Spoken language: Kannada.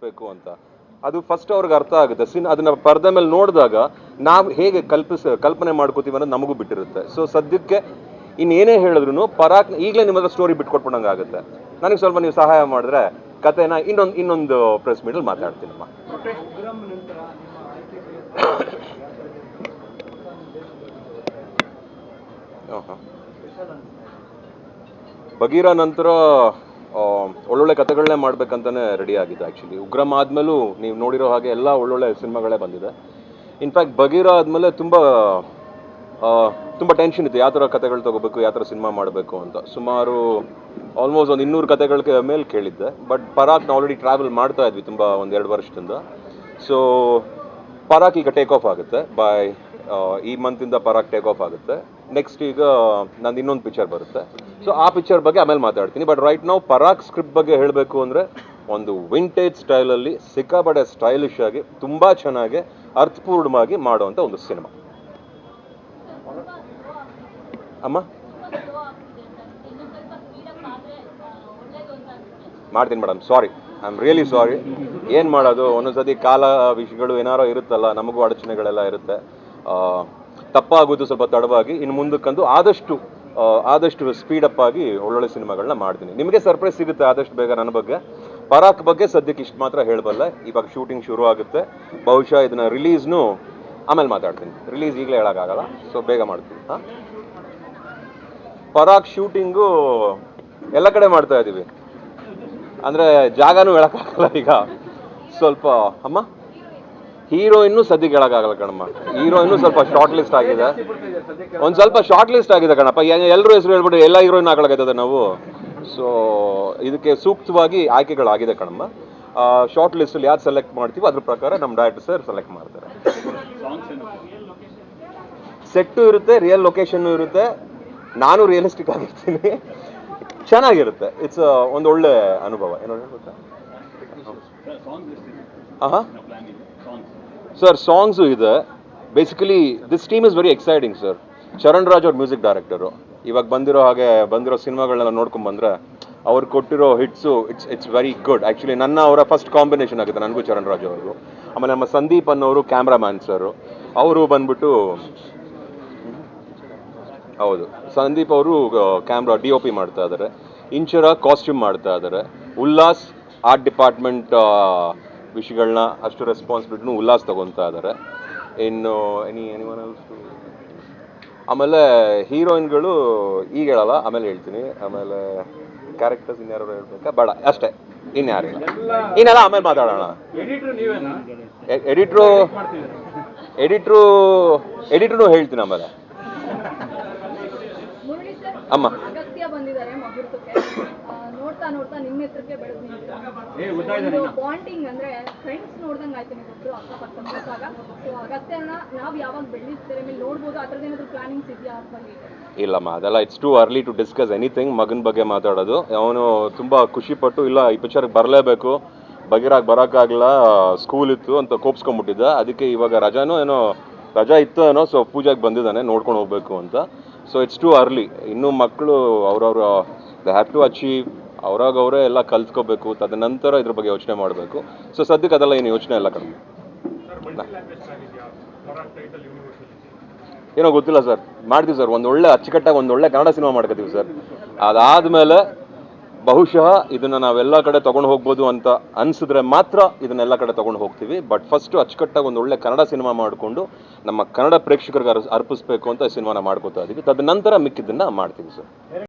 ಕಲ್ಪಿಸ್ಬೇಕು ಅಂತ. ಅದು ಫಸ್ಟ್ ಅವ್ರಿಗೆ ಅರ್ಥ ಆಗುತ್ತೆ. ಸಿನ್ ಅದನ್ನ ಪರ್ದೆ ಮೇಲೆ ನೋಡಿದಾಗ ನಾವು ಹೇಗೆ ಕಲ್ಪಿಸ, ಕಲ್ಪನೆ ಮಾಡ್ಕೋತೀವಿ ಅನ್ನೋದು ನಮಗೂ ಬಿಟ್ಟಿರುತ್ತೆ. ಸೊ ಸದ್ಯಕ್ಕೆ ಇನ್ನೇನೇ ಹೇಳಿದ್ರು ಪರಾಕ್, ಈಗಲೇ ನಿಮ್ಮ ಸ್ಟೋರಿ ಬಿಟ್ಕೊಟ್ಬಿಡಂಗೆ ಆಗುತ್ತೆ. ನನಗೆ ಸ್ವಲ್ಪ ನೀವು ಸಹಾಯ ಮಾಡಿದ್ರೆ ಕತೆನ ಇನ್ನೊಂದು ಇನ್ನೊಂದು ಪ್ರೆಸ್ ಮೀಟಲ್ಲಿ ಮಾತಾಡ್ತೀನಮ್ಮ ಬಗೀರ ನಂತರ ಒಳ್ಳೊಳ್ಳೆ ಕಥೆಗಳನ್ನೇ ಮಾಡ್ಬೇಕಂತಾನೆ ರೆಡಿ ಆಗಿದೆ ಆ್ಯಕ್ಚುಲಿ ಉಗ್ರಮ್ ಆದಮೇಲೂ ನೀವು ನೋಡಿರೋ ಹಾಗೆ ಎಲ್ಲ ಒಳ್ಳೊಳ್ಳೆ ಸಿನಿಮಾಗಳೇ ಬಂದಿದೆ. ಇನ್ಫ್ಯಾಕ್ಟ್ ಬಗೀರ ಆದಮೇಲೆ ತುಂಬ ತುಂಬ ಟೆನ್ಷನ್ ಇತ್ತು. ಯಾವ ಥರ ಕಥೆಗಳು ತೊಗೋಬೇಕು ಯಾವ ಥರ ಸಿನಿಮಾ ಮಾಡಬೇಕು ಅಂತ. ಸುಮಾರು ಆಲ್ಮೋಸ್ಟ್ ಒಂದು ಇನ್ನೂರು ಕಥೆಗಳ ಮೇಲೆ ಕೇಳಿದ್ದೆ. ಬಟ್ ಪರಾಕ್ ನಾವು ಆಲ್ರೆಡಿ ಟ್ರಾವೆಲ್ ಮಾಡ್ತಾ ಇದ್ವಿ ತುಂಬ ಒಂದು ಎರಡು ವರ್ಷದಿಂದ. ಸೊ ಪರಾಕ್ ಈಗ ಟೇಕ್ ಆಫ್ ಆಗುತ್ತೆ. ಬೈ ಈ ಮಂತಿಂದ ಪರಾಕ್ ಟೇಕ್ ಆಫ್ ಆಗುತ್ತೆ. ನೆಕ್ಸ್ಟ್ ಈಗ, ನಂದು ಇನ್ನೊಂದು ಪಿಕ್ಚರ್ ಬರುತ್ತೆ. ಸೊ ಆ ಪಿಕ್ಚರ್ ಬಗ್ಗೆ ಆಮೇಲೆ ಮಾತಾಡ್ತೀನಿ. ಬಟ್ ರೈಟ್ ನಾವು ಪರಾಗ್ ಸ್ಕ್ರಿಪ್ಟ್ ಬಗ್ಗೆ ಹೇಳಬೇಕು ಅಂದರೆ ಒಂದು ವಿಂಟೇಜ್ ಸ್ಟೈಲಲ್ಲಿ ಸಿಕ್ಕಾಪಡೆ ಸ್ಟೈಲಿಶ್ ಆಗಿ, ತುಂಬ ಚೆನ್ನಾಗಿ, ಅರ್ಥಪೂರ್ಣವಾಗಿ ಮಾಡುವಂಥ ಒಂದು ಸಿನಿಮಾ ಅಮ್ಮ? ಮಾಡ್ತೀನಿ madam sorry I am really sorry ಏನು ಮಾಡೋದು? ಒಂದೊಂದ್ಸತಿ ಕಾಲ ವಿಷಯಗಳು ಏನಾರೋ ಇರುತ್ತಲ್ಲ, ನಮಗೂ ಅಡಚಣೆಗಳೆಲ್ಲ ಇರುತ್ತೆ. ತಪ್ಪಾಗೋದು ಸ್ವಲ್ಪ ತಡವಾಗಿ, ಇನ್ನು ಮುಂದಕ್ಕಂದು ಆದಷ್ಟು ಆದಷ್ಟು ಸ್ಪೀಡಪ್ ಆಗಿ ಒಳ್ಳೊಳ್ಳೆ ಸಿನಿಮಾಗಳನ್ನ ಮಾಡ್ತೀನಿ. ನಿಮಗೆ ಸರ್ಪ್ರೈಸ್ ಸಿಗುತ್ತೆ ಆದಷ್ಟು ಬೇಗ ನನ್ನ ಬಗ್ಗೆ. ಪರಾಕ್ ಬಗ್ಗೆ ಸದ್ಯಕ್ಕೆ ಇಷ್ಟು ಮಾತ್ರ ಹೇಳಬಲ್ಲ. ಇವಾಗ ಶೂಟಿಂಗ್ ಶುರು ಆಗುತ್ತೆ. ಬಹುಶಃ ಇದನ್ನ ರಿಲೀಸ್ನು ಆಮೇಲೆ ಮಾತಾಡ್ತೀನಿ. ರಿಲೀಸ್ ಈಗಲೇ ಹೇಳೋಕ್ಕಾಗಲ್ಲ. ಸೊ ಬೇಗ ಮಾಡ್ತೀನಿ. ಹಾಂ? ಪರಾಕ್ ಶೂಟಿಂಗು ಎಲ್ಲ ಕಡೆ ಮಾಡ್ತಾ ಇದ್ದೀವಿ ಅಂದರೆ ಜಾಗನೂ ಹೇಳೋಕ್ಕಾಗಲ್ಲ ಈಗ. ಸ್ವಲ್ಪ, ಅಮ್ಮ? ಹೀರೋಯಿನ್ನು ಸದ್ಯಕ್ಕೆ ಹೇಳೋಕ್ಕಾಗಲ್ಲ ಕಣಮ್ಮ. ಹೀರೋಯಿನ್ನು ಸ್ವಲ್ಪ ಶಾರ್ಟ್ ಲಿಸ್ಟ್ ಆಗಿದೆ. ಒಂದು ಸ್ವಲ್ಪ ಶಾರ್ಟ್ ಲಿಸ್ಟ್ ಆಗಿದೆ ಕಣಪ್ಪ. ಎಲ್ಲರೂ ಹೆಸರು ಹೇಳ್ಬಿಟ್ಟು ಎಲ್ಲ ಹೀರೋಯಿನ್ ಹಾಕೊಳಕೈತದೆ ನಾವು. ಸೊ ಇದಕ್ಕೆ ಸೂಕ್ತವಾಗಿ ಆಯ್ಕೆಗಳಾಗಿದೆ ಕಣಮ್ಮ. ಶಾರ್ಟ್ ಲಿಸ್ಟಲ್ಲಿ ಯಾರು ಸೆಲೆಕ್ಟ್ ಮಾಡ್ತೀವಿ ಅದ್ರ ಪ್ರಕಾರ ನಮ್ಮ ಡೈರೆಕ್ಟರ್ ಸರ್ ಸೆಲೆಕ್ಟ್ ಮಾಡ್ತಾರೆ. ಸೆಟ್ಟು ಇರುತ್ತೆ ರಿಯಲ್ ಲೊಕೇಶನ್ನು ಇರುತ್ತೆ. ನಾನು ರಿಯಲಿಸ್ಟಿಕ್ ಆಗಿರ್ತೀನಿ. ಚೆನ್ನಾಗಿರುತ್ತೆ. ಇಟ್ಸ್ ಒಂದು ಒಳ್ಳೆ ಅನುಭವ. ಏನೋ ಹೇಳ್ಬೋದಾ ಹಾಂ ಸರ್ ಸಾಂಗ್ಸು ಇದೆ basically this team is very exciting sir Charan Raj ಅವ್ರ ಮ್ಯೂಸಿಕ್ ಡೈರೆಕ್ಟರು ಇವಾಗ ಬಂದಿರೋ ಹಾಗೆ, ಬಂದಿರೋ ಸಿನಿಮಾಗಳನ್ನೆಲ್ಲ ನೋಡ್ಕೊಂಡು ಬಂದ್ರೆ, ಅವ್ರು ಕೊಟ್ಟಿರೋ hits it's it's very good actually ನನ್ನ ಅವರ ಫಸ್ಟ್ ಕಾಂಬಿನೇಷನ್ ಆಗುತ್ತೆ, ನನಗೂ ಚರಣ್ ರಾಜ್ ಅವ್ರಿಗೂ ಆಮೇಲೆ ನಮ್ಮ ಸಂದೀಪ್ ಅನ್ನೋರು ಕ್ಯಾಮ್ರಾಮ್ಯಾನ್ ಸರ್ ಅವರು. ಬಂದ್ಬಿಟ್ಟು, ಹೌದು. ಸಂದೀಪ್ ಅವರು ಕ್ಯಾಮ್ರಾ ಡಿ ಒ ಪಿ ಮಾಡ್ತಾ ಇದ್ದಾರೆ ಇಂಚರ ಕಾಸ್ಟ್ಯೂಮ್ ಮಾಡ್ತಾ ಇದ್ದಾರೆ ಉಲ್ಲಾಸ್ ಆರ್ಟ್ ಡಿಪಾರ್ಟ್ಮೆಂಟ್ ವಿಷಯಗಳನ್ನ ಅಷ್ಟು ರೆಸ್ಪಾನ್ಸಿಬಿಲಿಟಿನೂ ಉಲ್ಲಾಸ್ ತಗೊತಾ ಇದ್ದಾರೆ ಇನ್ನು ಎನಿ ಎನಿವನ್ ಆಮೇಲೆ ಹೀರೋಯಿನ್ಗಳು ಈಗ ಹೇಳಲ್ಲ ಆಮೇಲೆ ಹೇಳ್ತೀನಿ. ಆಮೇಲೆ ಕ್ಯಾರೆಕ್ಟರ್ಸ್ ಇನ್ಯಾರು ಹೇಳ್ಬೇಕಾ? ಬೇಡ ಅಷ್ಟೇ. ಇನ್ಯಾರಿಲ್ಲ. ಇನ್ನೆಲ್ಲ ಆಮೇಲೆ ಮಾತಾಡೋಣ. ಎಡಿಟ್ರು ನೀವೇನಾ? ಎಡಿಟ್ರು ಎಡಿಟ್ರು ಎಡಿಟ್ರು ಹೇಳ್ತೀನಿ ಆಮೇಲೆ. ಅಮ್ಮ. ಅಗತ್ಯ ಬಂದಿದ್ದಾರೆ ಮುಹೂರ್ತಕ್ಕೆ ನೋಡ್ತಾ ನೋಡ್ತಾ ನಿಮ್ಮ ಹೆಸರಿಗೆ ಬೆಳೆದು ನಿನ್ನ. ಬಾಂಡಿಂಗ್ ಅಂದ್ರೆ ಫ್ರೆಂಡ್ಸ್ ನೋಡ್ದಂಗ್ ಆಯ್ತು ನೀವಿಬ್ರು ಅಕ್ಕಪಕ್ಕ ನೋಡಿದಾಗ ಸೊ ಅಗತ್ಯನ ನಾವು ಯಾವಾಗ ಬೆಳೆದಿರ್ತಾರೆ ಮೇಲೆ ನೋಡ್ಬೋದು ಅದ್ರದ್ದು ಏನಾದ್ರು ಪ್ಲಾನಿಂಗ್ಸ್ ಇದೆಯಾ ಅಥವಾ ಇಲ್ಲಮ್ಮ ಅದೆಲ್ಲ it's too early to discuss anything ಮಗನ ಬಗ್ಗೆ ಮಾತಾಡೋದು. ಅವನು ತುಂಬ ಖುಷಿಪಟ್ಟು ಇಲ್ಲ ಈ ಪಿಕ್ಚರ್ಗೆ ಬರಲೇಬೇಕು ಬಗಿರಾಗಿ ಬರೋಕ್ಕಾಗಲ್ಲ ಸ್ಕೂಲ್ ಇತ್ತು ಅಂತ ಕೋಪ್ಸ್ಕೊಂಡ್ಬಿಟ್ಟಿದ್ದ. ಅದಕ್ಕೆ ಇವಾಗ ರಜಾನೂ ಏನೋ ರಜಾ ಇತ್ತು ಏನೋ ಸೊ ಪೂಜೆಗೆ ಬಂದಿದ್ದಾನೆ ನೋಡ್ಕೊಂಡು ಹೋಗ್ಬೇಕು ಅಂತ. ಸೊ ಇಟ್ಸ್ ಟು ಅರ್ಲಿ ಇನ್ನೂ ಮಕ್ಕಳು ಅವ್ರವ್ರ ದೇ ಹ್ಯಾವ್ ಟು ಅಚೀವ್ ಅವ್ರಾಗ ಅವರೇ ಎಲ್ಲ ಕಲ್ತ್ಕೋಬೇಕು, ತದನಂತರ ಇದ್ರ ಬಗ್ಗೆ ಯೋಚನೆ ಮಾಡಬೇಕು. ಸೊ ಸದ್ಯಕ್ಕೆ ಅದೆಲ್ಲ ಏನು ಯೋಚನೆ ಎಲ್ಲ ಕಡಿಮೆ ಏನೋ ಗೊತ್ತಿಲ್ಲ ಸರ್. ಮಾಡ್ತೀವಿ ಸರ್. ಒಂದು ಒಳ್ಳೆ ಅಚ್ಚುಕಟ್ಟಾಗಿ ಒಂದು ಒಳ್ಳೆ ಕನ್ನಡ ಸಿನಿಮಾ ಮಾಡ್ಕೋತೀವಿ ಸರ್. ಅದಾದಮೇಲೆ ಬಹುಶಃ ಇದನ್ನ ನಾವೆಲ್ಲ ಕಡೆ ತಗೊಂಡು ಹೋಗ್ಬೋದು ಅಂತ ಅನ್ಸಿದ್ರೆ ಮಾತ್ರ ಇದನ್ನೆಲ್ಲ ಕಡೆ ತಗೊಂಡು ಹೋಗ್ತೀವಿ. ಬಟ್ ಫಸ್ಟ್ ಅಚ್ಚುಕಟ್ಟಾಗಿ ಒಂದು ಒಳ್ಳೆ ಕನ್ನಡ ಸಿನಿಮಾ ಮಾಡಿಕೊಂಡು ನಮ್ಮ ಕನ್ನಡ ಪ್ರೇಕ್ಷಕರಿಗೆ ಅರ್ಪಿಸ್ಬೇಕು ಅಂತ ಸಿನಿಮಾನ ಮಾಡ್ಕೋತಾ ಇದೀವಿ. ತದನಂತರ ಮಿಕ್ಕಿದ್ದನ್ನ ಮಾಡ್ತೀವಿ ಸರ್